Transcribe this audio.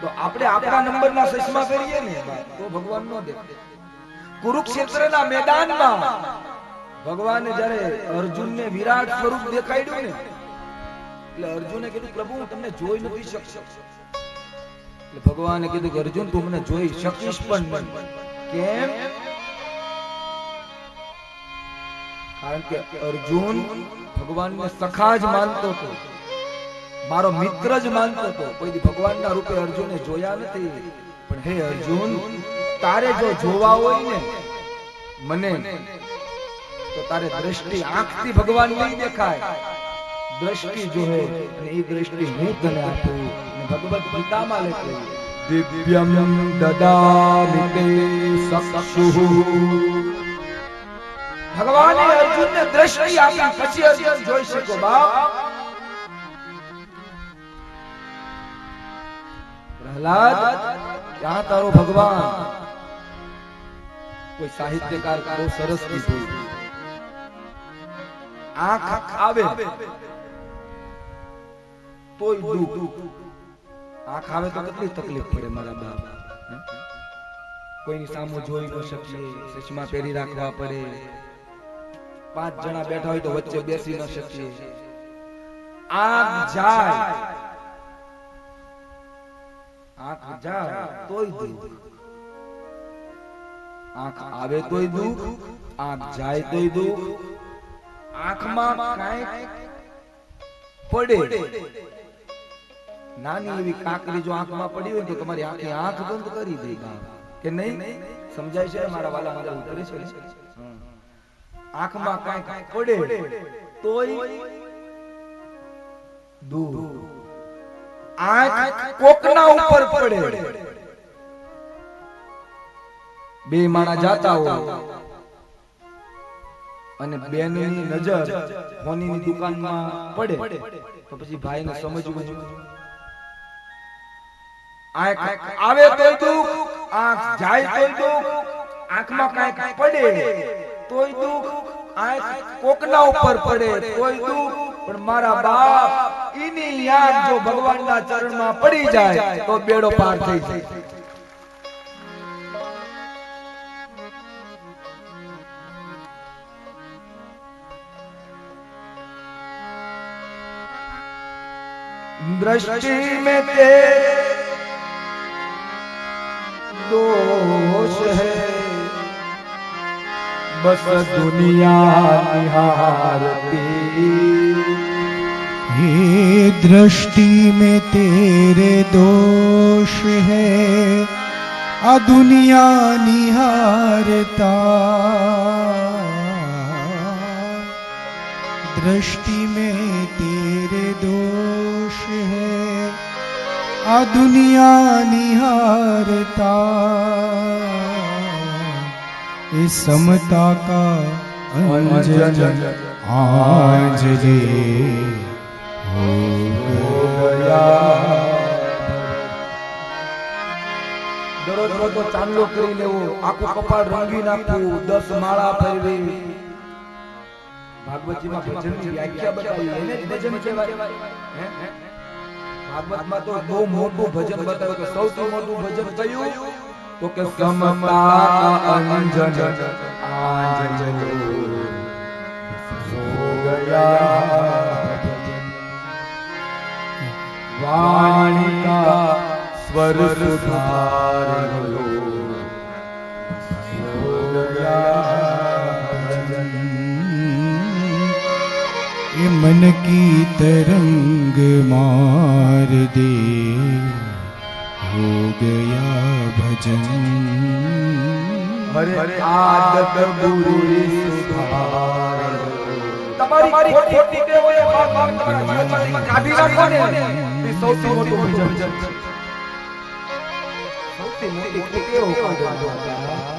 તો આપણે આપણા નંબરના ચશ્મા કરીએ ને તો ભગવાન નો દેખાય કુરુક્ષેત્રના મેદાનમાં ભગવાને જ્યારે અર્જુનને વિરાટ સ્વરૂપ દેખાડ્યું ને, એટલે અર્જુને કીધું, પ્રભુ, હું તમને જોઈ નથી શકશો એટલે ભગવાને કીધું કે, અર્જુન, તું મને જોઈ શકીશ પણ કેમ? કારણ કે અર્જુન ભગવાનને સખા જ માનતો હતો. મારો મિત્ર જ માનતો હતો. કોઈ ભગવાનના રૂપે અર્જુને જોયા નથી. પણ હે અર્જુન, તારે જો જોવા હોય ને, મને, તો તારે દ્રષ્ટિ આંખથી ભગવાન નહીં દેખાય. દ્રષ્ટિ જોહે અને એ દ્રષ્ટિ હું તને આપું અને ભગવત ગીતામાં લખે. દિવ્યમ દદામિ તે સક્ષુ. ભગવાને અર્જુનને દ્રષ્ટિ આપી. પછી અર્જુન જોઈ શકો બાપ? પ્રહલાદ ક્યાં તારો ભગવાન કોઈ સાહિત્યકાર બહુ સરસ કીધું આંખ આવે તોય દુઃખ આંખ આવે તો કેટલી તકલીફ પડે મારા બાપ? કોઈની સામે જોઈ ન શકીએ ચશ્મા પહેરી રાખવા પડે પાંચ જણા બેઠા હોય તો વચ્ચે બેસી ન શકીએ આંખ જાય આંખ આવે તોય દુઃખ, આંખ જાય તોય દુઃખ. આંખમાં કાંઈક પડે. નાની એવી કાકરી જો આંખમાં પડી હોય તો તમારી આંખે આંખ બંધ કરી દે કે નહીં? સમજાય છે મારા વાલા મારા ઉતરે છે આંખમાં કાંઈક પડે. તોય દુઃખ. આંખ કોકના ઉપર પડે. બે માણા જાતા હોય. અને બેનની નજર હોનીની દુકાનમાં પડે. તો પછી ભાઈને સમજવું આંખ આવે તો દુઃખ, આંખ જાય તો દુઃખ, આંખમાં કાંઈક પડે. તોય દુઃખ, આંખ કોકના ઉપર પડે. તોય દુઃખ, પણ મારા બાપ ઈની આંખ જો ભગવાનના ચરણમાં પડી જાય તો બેડો પાર થઈ જાય दृष्टि में तेरे दोष है बस दुनिया निहारती ये दृष्टि में तेरे दोष है आ दुनिया निहारता दृष्टि में तेरे दोष है आ दुनिया निहारता इस समता का अंजन आज रे हो ચાંદલો કરી લેવો, આખું કપાળ રંગી નાખવું, દસ માળા ફેરવી ભાગવતજીમાં ભજનની વ્યાખ્યા બતાવી, એને જ ભજન કહેવાય. ભાગવતમાં તો બહુ મોટું ભજન બતાવ્યું કે સૌથી મોટું ભજન કયું? તો કે સમતા અંજન આંજલો પર સુધાર લો એ મન કી તરંગ માર દે હો ગયા ભજન હરે આદત બુરી સુધાર તમારી ખોટી ટેવો એ ભાગ ભાગ તમારા જીવનમાંથી કાઢી નાખો ને. એ સૌથી મોટું ભજન છે. સૌથી મોટી ટેવો કાઢો